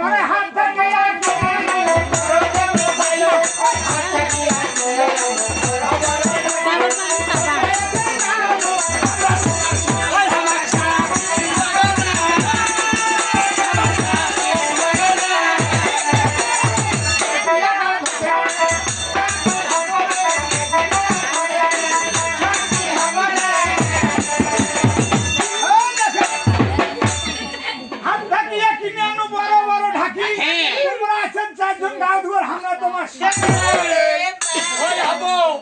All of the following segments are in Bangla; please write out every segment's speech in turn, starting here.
মনে হাত থেকে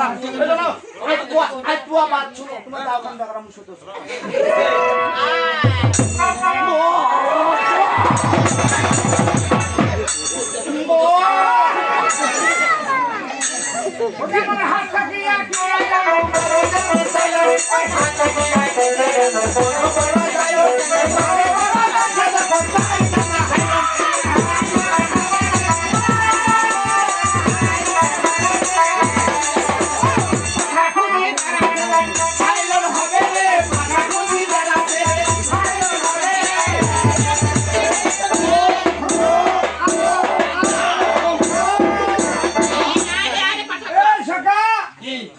lang. Ito na. Oke, mana hasta dia yang ngomong, saya saya saya saya saya saya saya saya saya saya saya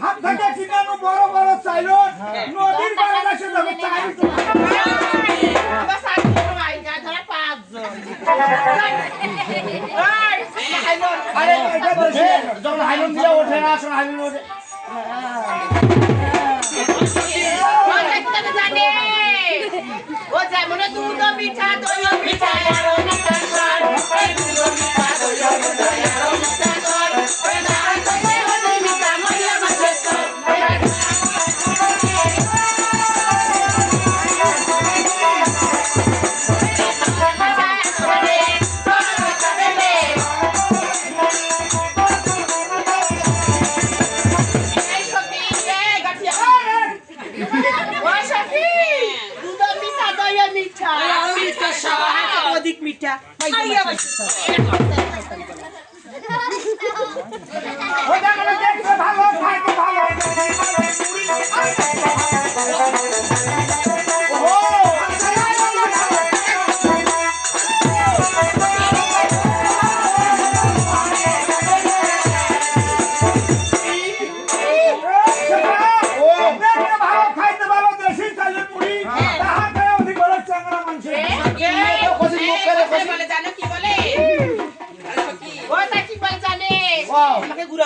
হাত থেকে ঠিকানো বড় বড় সাইলন হ্যাঁ। নদীর পাড়ে এসে যাবে চাই যখন হাইলন দিয়ে ওঠে না আসলে হাইলন ওঠে ও যেমন দুধ মিঠা দই মিঠা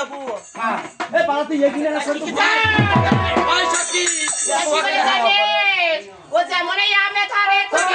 যাব হ্যাঁ। এ পাড়াতে এগিয়ে না সব পয়সা কি? ও যেমন আমে ধরে হ্যাঁ।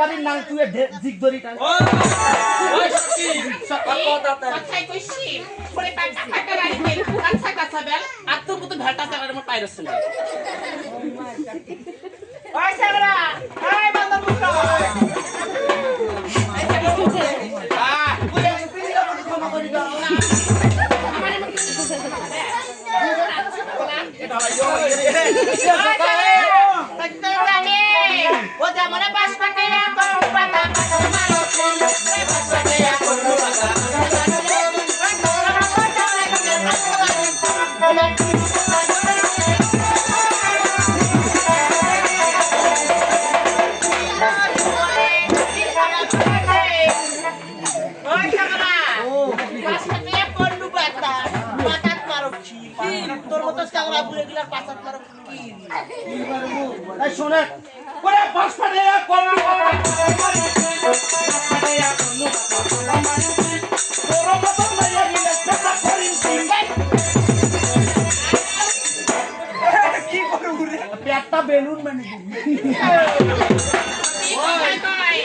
আর আবারই নাং তুই জিগ ধরি টান কথাই তোর মতো সাগরা বুড়ে গিলার পাতা মারো কি এই শোনে পেটটা বেলুন মানে ওই কই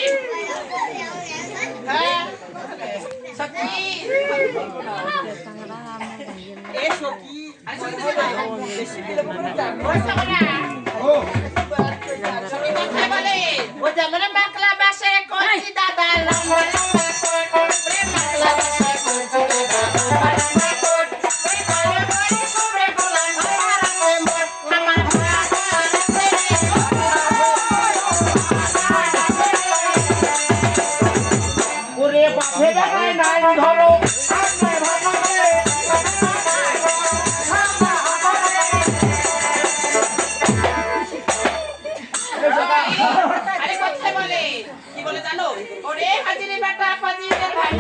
হ্যাঁ সত্যি এ সখি আরে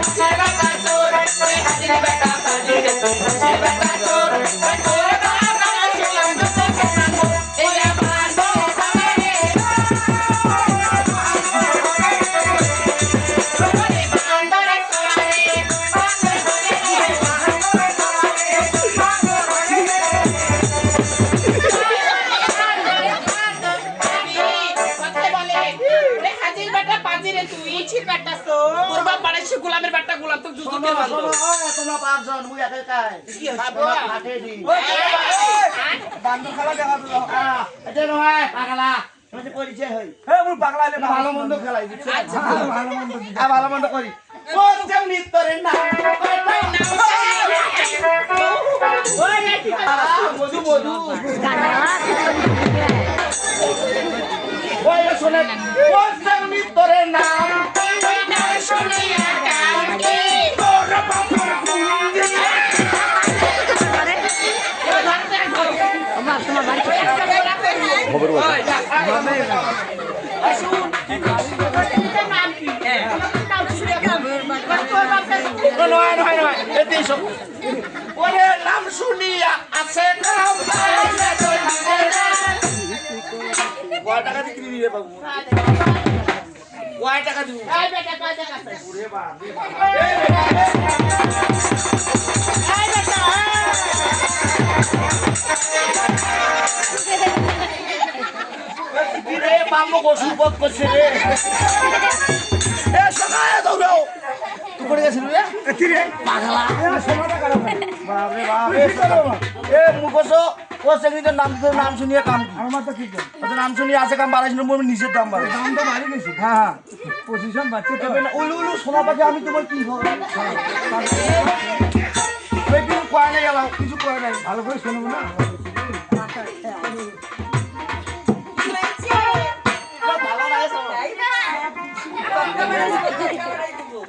Thank you. তোমরা মুই একাই কাই কি হয়েছে? তোমরা দি বান্দর খেলা দেখা দিল এটা নয় পাগলা। আমাদের পরিচয় হই। হ্যাঁ মোর পাগলা হইলে ভালো মন্দ খেলাই আচ্ছা। হ্যাঁ, ভালো মন্দ হ্যাঁ ভালো মন্দ করি। কোন যে নিত্যরে না মধু মধু ওই শোনে কোন যে নিত্যরে নাম নয় নয় নয় এতে সব ওরে নাম শুনিয়া আছে কাম কয় টাকা বিক্রি দিবে বাবু কয় টাকা দিব ওরে বাপ রে বাপ। কি রে বাম্মু গোসু পথ করছে রে পড়ে গেছিলি রে। কি পাগলা। সোনাটা কারও বাপ রে বাপ এ এ মুখোশ ও সেক্রেটারির নাম শুনিয়ে কাম আমার তো কি ওদের নাম শুনিয়ে আছে কাম বাড়াইছিল আমি নিজের দাম বাড়াই দাম তো বাড়ি গেছি হ্যাঁ। হ্যাঁ পজিশন তো। তবে না, উলু উলু সোনা পাখি আমি তোমার কি হবে? কিছু কয় নাই গেলাম কিছু কয় নাই? ভালো করে শুনব না। ভালো লাগে